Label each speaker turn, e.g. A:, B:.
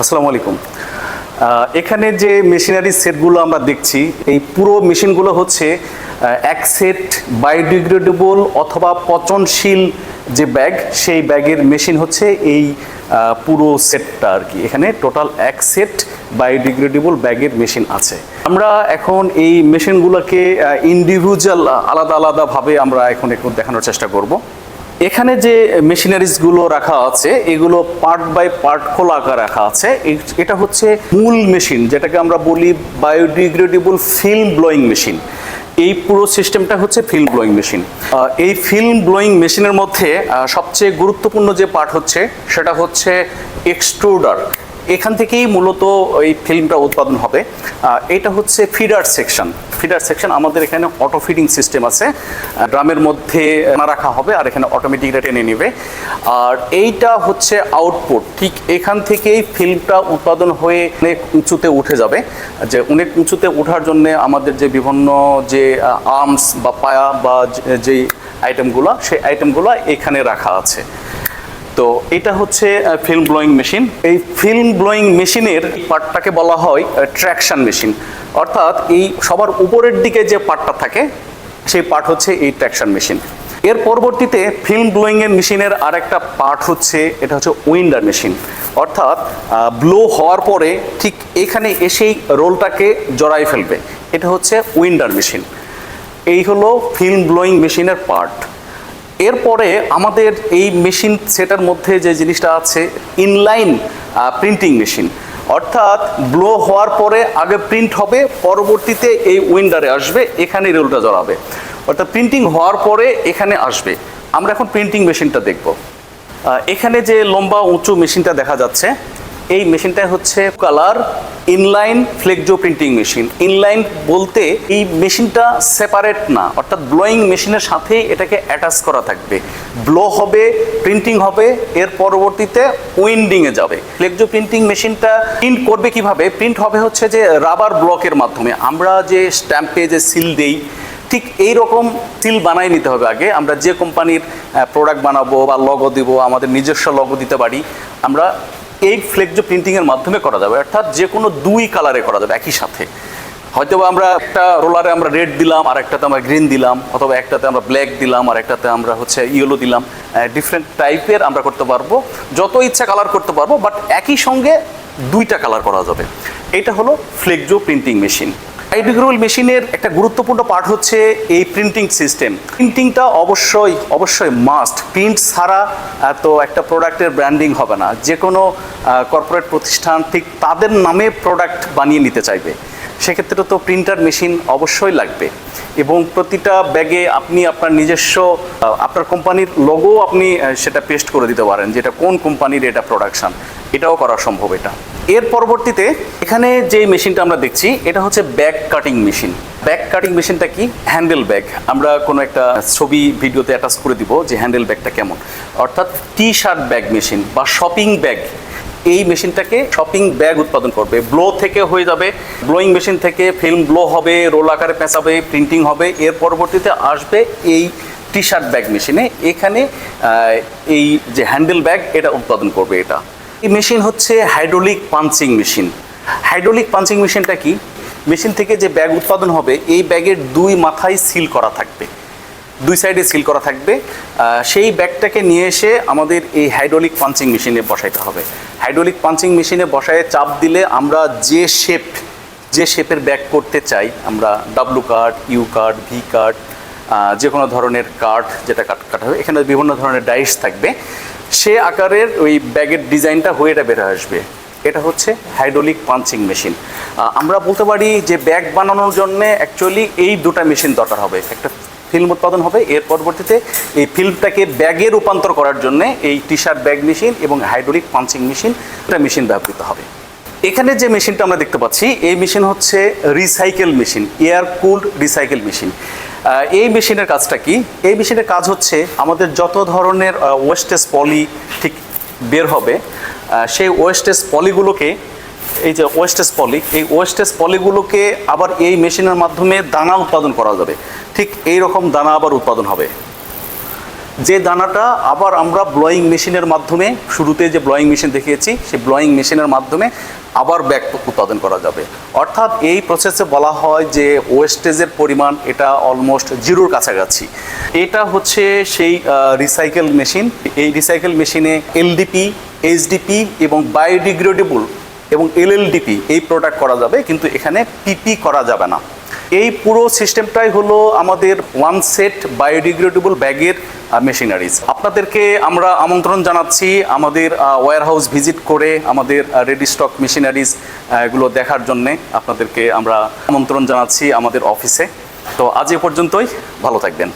A: আসসালামু আলাইকুম। এখানে যে মেশিনারি সেটগুলো আমরা দেখছি, এই পুরো মেশিনগুলো হচ্ছে এক সেট বায়োডিগ্রেডেবল অথবা পচনশীল যে ব্যাগ, সেই ব্যাগের মেশিন হচ্ছে এই পুরো সেটটা আর কি। এখানে টোটাল এক সেট বায়োডিগ্রেডেবল ব্যাগের মেশিন আছে। আমরা এখন এই মেশিনগুলোকে ইন্ডিভিজুয়াল, আলাদা, আলাদাভাবে আমরা এখন একটু দেখানোর চেষ্টা করব। এখানে যে মেশিনারিজগুলো রাখা আছে, এগুলো পার্ট বাই পার্ট খোলা আকার রাখা আছে। এটা হচ্ছে মূল মেশিন যেটাকে আমরা বলি বায়োডিগ্রেডেবল ফিল্ম ব্লোয়িং মেশিন এই পুরো সিস্টেমটা হচ্ছে ফিল্ম ব্লোয়িং মেশিন এই ফিল্ম ব্লোয়িং মেশিনের মধ্যে সবচেয়ে গুরুত্বপূর্ণ যে পার্ট হচ্ছে, সেটা হচ্ছে এক্সট্রুডার এখান থেকেই মূলত এই ফিল্মটা উৎপাদন হবে। এটা হচ্ছে ফিডার সেকশন। ফিডার সেকশন আমাদের এখানে অটো ফিডিং সিস্টেম আছে। ড্রামের মধ্যে না রাখা হবে আর এখানে অটোমেটিক টেনে নেবে। আর এইটা হচ্ছে আউটপুট। ঠিক এখান থেকেই ফিল্মটা উৎপাদন হয়ে অনেক উঁচুতে উঠে যাবে। যে অনেক উঁচুতে ওঠার জন্য আমাদের যে বিভিন্ন যে আর্মস বা পায়া বা যেই আইটেমগুলো সেই আইটেমগুলো এখানে রাখা আছে। তো এটা হচ্ছে ফিল্ম ব্লোয়িং মেশিন এই ফিল্ম ব্লোয়িং মেশিনের পার্টটাকে বলা হয় ট্র্যাকশন মেশিন অর্থাৎ এই সবার উপরের দিকে যে পার্টটা থাকে, সেই পার্ট হচ্ছে এই ট্র্যাকশন মেশিন এর পরবর্তীতে ফিল্ম ব্লোয়িং এর মেশিনের আরেকটা পার্ট হচ্ছে, এটা হচ্ছে উইন্ডার মেশিন অর্থাৎ ব্লো হওয়ার পরে ঠিক এখানে এসেই রোলটাকে জড়াই ফেলবে। এটা হচ্ছে উইন্ডার মেশিন এই হলো ফিল্ম ব্লোয়িং মেশিনের পার্ট এরপরে আমাদের এই মেশিন সেটার মধ্যে যে জিনিসটা আছে ইনলাইন প্রিন্টিং মেশিন অর্থাৎ ব্লো হওয়ার পরে আগে প্রিন্ট হবে, পরবর্তীতে এই উইন্ডারে আসবে, এখানে রোলটা জড়াবে অর্থাৎ প্রিন্টিং হওয়ার পরে এখানে আসবে। আমরা এখন প্রিন্টিং মেশিনটা দেখব। এখানে যে লম্বা, উঁচু মেশিনটা দেখা যাচ্ছে এই মেশিনটা হচ্ছে colour inline flexo printing machine inline বলতে এই মেশিনটা সেপারেট না, অর্থাৎ ব্লোয়িং মেশিনের সাথে এটাকে অ্যাটাচ করা থাকবে। ব্লো হবে প্রিন্টিং হবে, এর পরবর্তীতে উইন্ডিংয়ে যাবে। ফ্লেকজো প্রিন্টিং মেশিনটা প্রিন্ট করবে কীভাবে? প্রিন্ট হবে হচ্ছে যে রাবার ব্লকের মাধ্যমে। আমরা যে স্ট্যাম্পে যে সিল দেই, ঠিক এই রকম সিল বানাই নিতে হবে আগে। আমরা যে কোম্পানির প্রোডাক্ট বানাবো বা লগো দিব, আমাদের নিজস্ব লগো দিতে পারি। আমরা এই ফ্লেক্সো প্রিন্টিংয়ের মাধ্যমে করা যাবে, অর্থাৎ যে কোনো দুই কালারে করা যাবে, একই সাথে। হয়তো আমরা একটা রোলারে আমরা রেড দিলাম, আর একটাতে আমরা গ্রিন দিলাম, অথবা একটাতে আমরা ব্ল্যাক দিলাম, আর একটাতে আমরা হচ্ছে ইয়েলো দিলাম। ডিফারেন্ট টাইপের আমরা করতে পারব। যত ইচ্ছা কালার করতে পারব বাট একই সঙ্গে দুইটা কালার করা যাবে। এটা হলো ফ্লেক্সো প্রিন্টিং মেশিন আইডিগ্রোল মেশিনের একটা গুরুত্বপূর্ণ পার্ট হচ্ছে এই প্রিন্টিং সিস্টেম প্রিন্টিংটা অবশ্যই অবশ্যই মাস্ট প্রিন্ট ছাড়া তো একটা প্রোডাক্টের ব্র্যান্ডিং হবে না। যে কোনো কর্পোরেট প্রতিষ্ঠান ঠিক তাদের নামে প্রোডাক্ট বানিয়ে নিতে চাইবে। সেক্ষেত্রে তো প্রিন্টার মেশিন অবশ্যই লাগবে। এবং প্রতিটা ব্যাগে আপনি আপনার নিজস্ব আপনার কোম্পানির লোগো আপনি সেটা পেস্ট করে দিতে পারেন যেটা কোন কোম্পানির এটা প্রোডাকশন এটাও করা সম্ভব এটা। এর পরবর্তীতে এখানে যে মেশিনটা আমরা দেখছি, এটা হচ্ছে bag cutting machine bag cutting মেশিনটা কি? হ্যান্ডেল ব্যাগ আমরা কোনো একটা ছবি ভিডিওতে অ্যাটাচ করে দিব যে হ্যান্ডেল ব্যাগটা কেমন। অর্থাৎ টি শার্ট ব্যাগ মেশিন বা শপিং ব্যাগ এই মেশিনটাকে শপিং ব্যাগ উৎপাদন করবে। ব্লো থেকে হয়ে যাবে ব্লোয়িং মেশিন থেকে ফিল্ম ব্লো হবে রোল আকারে পেঁচাবে প্রিন্টিং হবে। এর পরবর্তীতে আসবে এই টি শার্ট ব্যাগ মেশিনে এখানে এই যে হ্যান্ডেল ব্যাগ এটা উৎপাদন করবে এটা। এই মেশিন হচ্ছে hydraulic punching machine hydraulic punching মেশিনটা কি? মেশিন থেকে যে ব্যাগ উৎপাদন হবে, এই ব্যাগের দুই মাথায় সিল করা থাকবে। দুই সাইডে সিল করা থাকবে। সেই ব্যাগটাকে নিয়ে এসে আমাদের এই হাইড্রোলিক পাঞ্চিং মেশিনে বসাইতে হবে। হাইড্রোলিক পাঞ্চিং মেশিনে বসায় চাপ দিলে আমরা যে শেপ যে শেপের ব্যাগ করতে চাই, আমরা W card U card V card যে কোনো ধরনের কার্ড যেটা কাট কাটা হবে, এখানে বিভিন্ন ধরনের ডাইস থাকবে। সে আকারের ওই ব্যাগের ডিজাইনটা হয়ে এটা বেরো আসবে। এটা হচ্ছে হাইড্রোলিক পাঞ্চিং মেশিন। আমরা বলতে পারি যে ব্যাগ বানানোর জন্য অ্যাকচুয়ালি এই দুটা মেশিন দরকার হবে। একটা ফিল্ম উৎপাদন হবে। এর পরবর্তীতে এই ফিল্মটাকে ব্যাগে রূপান্তর করার জন্য এই টি শার্ট ব্যাগ মেশিন এবং হাইড্রোলিক পাঞ্চিং মেশিন এটা মেশিন ব্যবহৃত হবে। এখানে যে মেশিনটা আমরা দেখতে পাচ্ছি, এই মেশিন হচ্ছে recycle machine air cooled recycle machine এই মেশিনের কাজটা কি? এই মেশিনের কাজ হচ্ছে আমাদের যত ধরনের ওয়েস্টেজ পলি ঠিক বের হবে সেই ওয়েস্টেজ পলিগুলোকে এই যে ওয়েস্টেজ পলি এই ওয়েস্টেজ পলিগুলোকে আবার এই মেশিনের মাধ্যমে দানা উৎপাদন করা যাবে। ঠিক এই রকম দানা আবার উৎপাদন হবে। যে দানাটা আবার আমরা ব্লয়িং মেশিনের মাধ্যমে, শুরুতে যে ব্লয়িং মেশিন দেখিয়েছি সেই ব্লয়িং মেশিনের মাধ্যমে আবার ব্যাগ উৎপাদন করা যাবে। অর্থাৎ এই প্রসেসে বলা হয় যে ওয়েস্টেজের পরিমাণ এটা অলমোস্ট জিরোর কাছাকাছি। এটা হচ্ছে সেই রিসাইকেল মেশিন এই রিসাইকেল মেশিনে এলডিপি এইচডিপি এবং বায়োডিগ্রেডেবল এবং এলএলডিপি এই প্রোডাক্ট করা যাবে, কিন্তু এখানে পিপি করা যাবে না। এই পুরো সিস্টেমটাই হলো আমাদের ওয়ান সেট বায়োডিগ্রেডেবল ব্যাগের মেশিনারিজ আপনাদেরকে আমরা আমন্ত্রণ জানাচ্ছি আমাদের ওয়্যার হাউস ভিজিট করে আমাদের রেডি স্টক মেশিনারিজ এগুলো দেখার জন্যে আপনাদেরকে আমরা আমন্ত্রণ জানাচ্ছি আমাদের অফিসে তো আজ এ পর্যন্তই, ভালো থাকবেন।